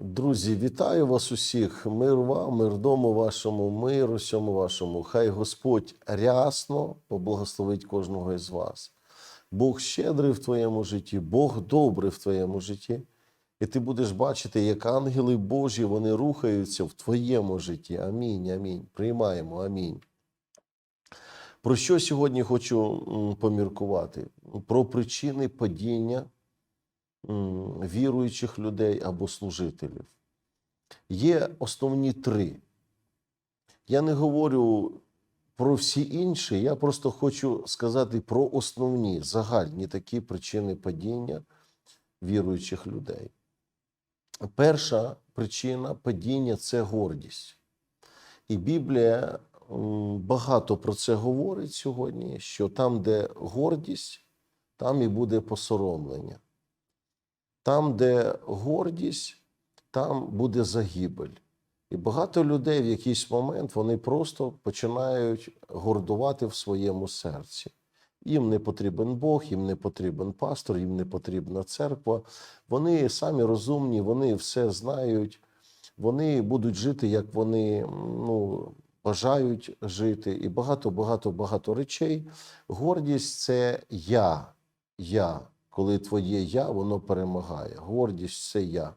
Друзі, вітаю вас усіх. Мир вам, мир дому вашому, мир усьому вашому. Хай Господь рясно поблагословить кожного із вас. Бог щедрий в твоєму житті, Бог добрий в твоєму житті. І ти будеш бачити, як ангели Божі вони рухаються в твоєму житті. Амінь, амінь. Приймаємо, амінь. Про що сьогодні хочу поміркувати? Про причини падіння віруючих людей або служителів. Є основні три. Я не говорю про всі інші, я просто хочу сказати про основні загальні такі причини падіння віруючих людей. Перша причина падіння це гордість. І Біблія багато про це говорить сьогодні: що там, де гордість, там і буде посоромлення. Там, де гордість, там буде загибель. І багато людей в якийсь момент вони просто починають гордувати в своєму серці. Їм не потрібен Бог, їм не потрібен пастор, їм не потрібна церква. Вони самі розумні, вони все знають, вони будуть жити, як вони ну, бажають жити. І багато, багато, багато речей. Гордість це я, я. Коли твоє я, воно перемагає. Гордість це я.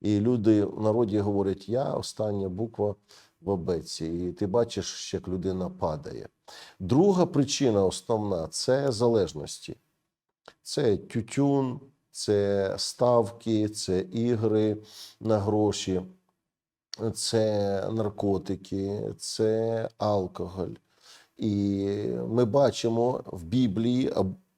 І люди в народі говорять я, остання буква в абеці. І ти бачиш, як людина падає. Друга причина основна це залежності. Це тютюн, це ставки, це ігри на гроші, це наркотики, це алкоголь. І ми бачимо в Біблії,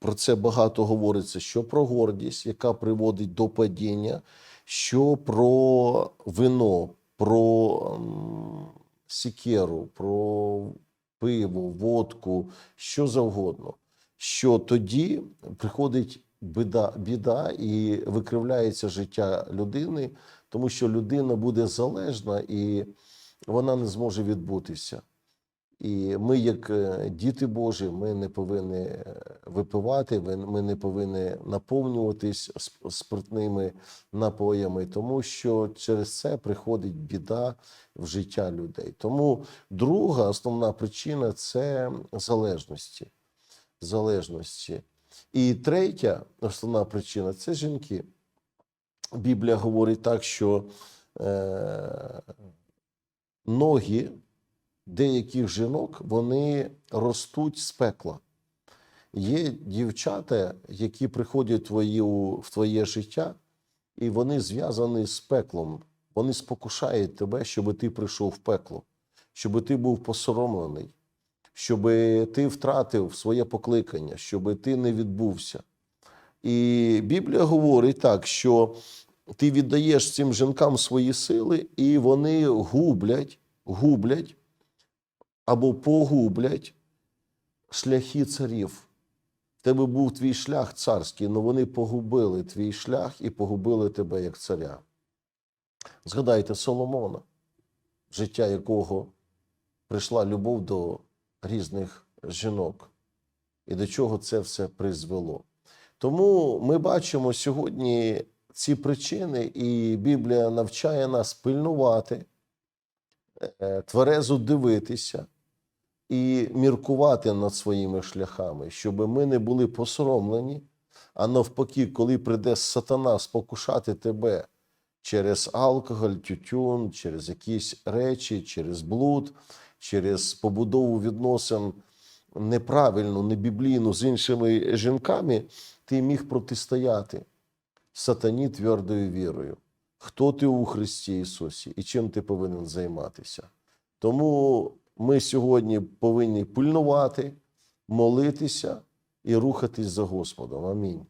про це багато говориться, що про гордість, яка приводить до падіння, що про вино, про сікеру, про пиво, водку, що завгодно. Що тоді приходить біда, біда і викривляється життя людини, тому що людина буде залежна і вона не зможе відбутися. І ми, як е, діти Божі, ми не повинні е, випивати, ми не повинні наповнюватись сп- спиртними напоями, тому що через це приходить біда в життя людей. Тому друга основна причина це залежності. залежності. І третя основна причина це жінки. Біблія говорить так, що е, ноги деяких жінок вони ростуть з пекла. Є дівчата, які приходять в твоє життя, і вони зв'язані з пеклом. Вони спокушають тебе, щоб ти прийшов в пекло, щоб ти був посоромлений, щоб ти втратив своє покликання, щоб ти не відбувся. І Біблія говорить так, що ти віддаєш цим жінкам свої сили, і вони гублять, гублять або погублять шляхи царів. Тебе був твій шлях царський, але вони погубили твій шлях і погубили тебе як царя. Згадайте Соломона, життя якого прийшла любов до різних жінок, і до чого це все призвело. Тому ми бачимо сьогодні ці причини, і Біблія навчає нас пильнувати, е, тверезо дивитися і міркувати над своїми шляхами, щоб ми не були посоромлені, а навпаки, коли прийде сатана спокушати тебе через алкоголь, тютюн, через якісь речі, через блуд, через побудову відносин неправильну, небіблійну з іншими жінками, ти міг протистояти сатані твердою вірою. Хто ти у Христі Ісусі і чим ти повинен займатися? Тому ми сьогодні повинні пильнувати, молитися і рухатись за Господом. Амінь.